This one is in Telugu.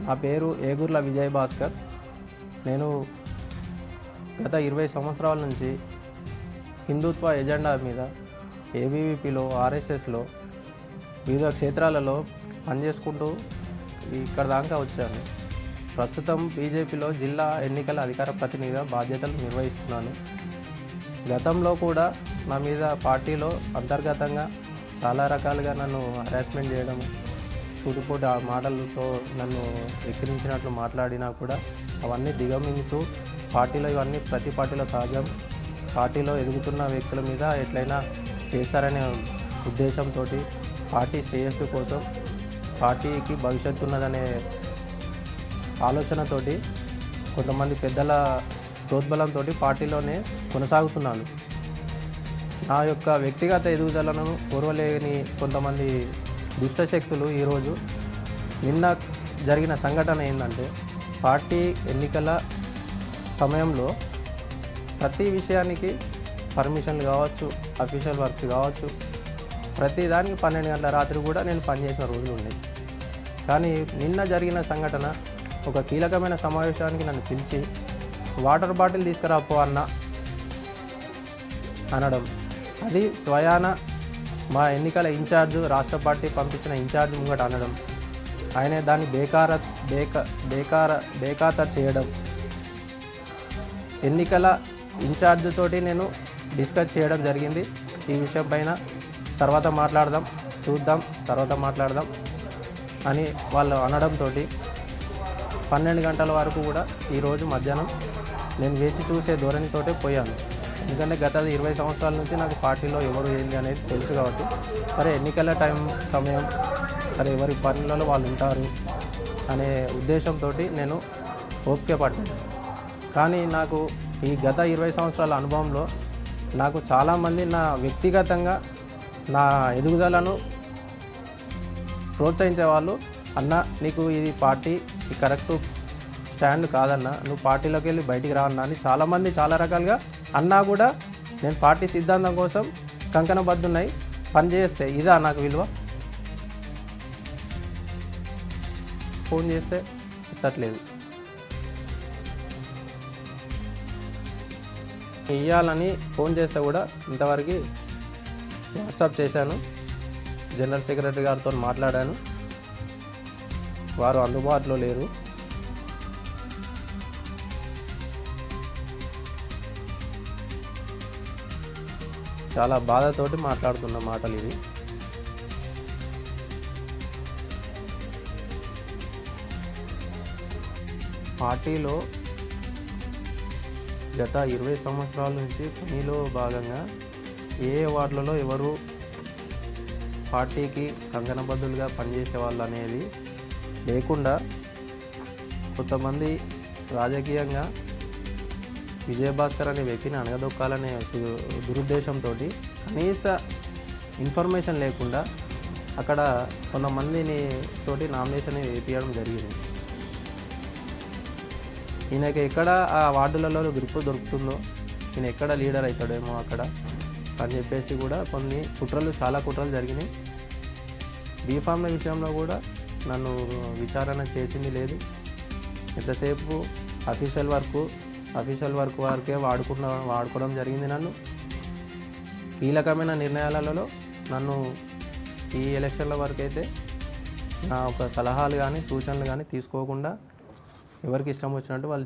నా పేరు ఏగుర్ల విజయ్ భాస్కర్. నేను గత ఇరవై సంవత్సరాల నుంచి హిందుత్వ ఎజెండా మీద ఏబీవీపీలో ఆర్ఎస్ఎస్లో వివిధ క్షేత్రాలలో పనిచేసుకుంటూ ఇక్కడ దాకా వచ్చాను. ప్రస్తుతం బీజేపీలో జిల్లా ఎన్నికల అధికార ప్రతినిధిగా బాధ్యతలు నిర్వహిస్తున్నాను. గతంలో కూడా నా మీద పార్టీలో అంతర్గతంగా చాలా రకాలుగా నన్ను హరాస్మెంట్ చేయడం సూటిపోటి ఆ మాటలతో నన్ను ఎక్కిరించినట్లు మాట్లాడినా కూడా అవన్నీ దిగమింగుతూ పార్టీలో ఇవన్నీ ప్రతి పార్టీలో సహజం పార్టీలో ఎదుగుతున్న వ్యక్తుల మీద ఎట్లయినా చేస్తారనే ఉద్దేశంతో పార్టీ శ్రేయస్సు కోసం పార్టీకి భవిష్యత్తు ఉన్నదనే ఆలోచనతోటి కొంతమంది పెద్దల ప్రోద్బలంతో పార్టీలోనే కొనసాగుతున్నాను. నా యొక్క వ్యక్తిగత ఎదుగుదలను ఓర్వలేని కొంతమంది దుష్టశక్తులు ఈరోజు నిన్న జరిగిన సంఘటన ఏంటంటే పార్టీ ఎన్నికల సమయంలో ప్రతి విషయానికి పర్మిషన్లు కావచ్చు అఫీషియల్ వర్క్స్ కావచ్చు ప్రతి దానికి పన్నెండు గంటల రాత్రి కూడా నేను పనిచేసిన రోజులు ఉన్నాయి. కానీ నిన్న జరిగిన సంఘటన ఒక కీలకమైన సమావేశానికి నన్ను పిలిచి వాటర్ బాటిల్ తీసుకురాపో అన్న అనడం. అది స్వయాన మా ఎన్నికల ఇన్ఛార్జ్ రాష్ట్ర పార్టీ పంపించిన ఇన్ఛార్జ్ ముంగట అనడం. ఆయనే దాన్ని బేకార బేక బేకార బేకాత చేయడం. ఎన్నికల ఇన్ఛార్జ్ తోటి నేను డిస్కస్ చేయడం జరిగింది. ఈ విషయం పైన తర్వాత మాట్లాడదాం చూద్దాం తర్వాత మాట్లాడదాం అని వాళ్ళు అనడంతో పన్నెండు గంటల వరకు కూడా ఈరోజు మధ్యాహ్నం నేను వేచి చూసే ధోరణితోటే పోయాను. ఎందుకంటే గత ఇరవై సంవత్సరాల నుంచి నాకు పార్టీలో ఎవరు ఏంది అనేది తెలుసు కాబట్టి. సరే ఎన్నికల టైం సమయం సరే ఎవరి పనులలో వాళ్ళు ఉంటారు అనే ఉద్దేశంతో నేను ఓపిక పడ్డాను కానీ నాకు ఈ గత ఇరవై సంవత్సరాల అనుభవంలో నాకు చాలామంది నా వ్యక్తిగతంగా నా ఎదుగుదలను ప్రోత్సహించే వాళ్ళు అన్న నీకు ఇది పార్టీ కరెక్ట్ స్టాండ్ కాదన్న నువ్వు పార్టీలోకి వెళ్ళి బయటికి రా అని చాలామంది చాలా రకాలుగా అన్నా కూడా నేను పార్టీ సిద్ధాంతం కోసం కంకణబద్దున్నాయి పనిచేస్తే ఇదా నాకు విలువ? ఫోన్ చేస్తే ఎత్తట్లేదు ఇవ్వాలని ఫోన్ చేస్తే కూడా ఇంతవరకు వాట్సాప్ చేశాను. జనరల్ సెక్రటరీ గారితో మాట్లాడాను. వారు అందుబాటులో లేరు. చాలా బాధతోటి మాట్లాడుతున్న మాటలు ఇవి. పార్టీలో గత ఇరవై సంవత్సరాల నుంచి పనిలో భాగంగా ఏ వార్డులలో ఎవరు పార్టీకి కంకణబద్దులుగా పనిచేసే వాళ్ళు అనేది లేకుండా కొంతమంది రాజకీయంగా విజయభాస్కర్ అనే వ్యక్తిని అనగదొక్కాలనే దురుద్దేశంతో కనీస ఇన్ఫర్మేషన్ లేకుండా అక్కడ కొంతమందిని తోటి నామినేషన్ వేపించడం జరిగింది. ఈయనకి ఎక్కడ ఆ వార్డులలో గ్రిప్ దొరుకుతుందో ఈయన ఎక్కడ లీడర్ అవుతాడేమో అక్కడ అని చెప్పేసి కూడా కొన్ని కుట్రలు చాలా కుట్రలు జరిగినాయి. బీఫామ్ల విషయంలో కూడా నన్ను విచారణ చేసింది లేదు. ఎంతసేపు అఫీషియల్ వర్క్ అఫీషియల్ వర్క్ వరకే వాడుకున్న వాడుకోవడం జరిగింది నన్ను. కీలకమైన నిర్ణయాలలో నన్ను ఈ ఎలక్షన్ల వరకు అయితే నా ఒక సలహాలు కానీ సూచనలు కానీ తీసుకోకుండా ఎవరికి ఇష్టం వచ్చినట్టు వాళ్ళు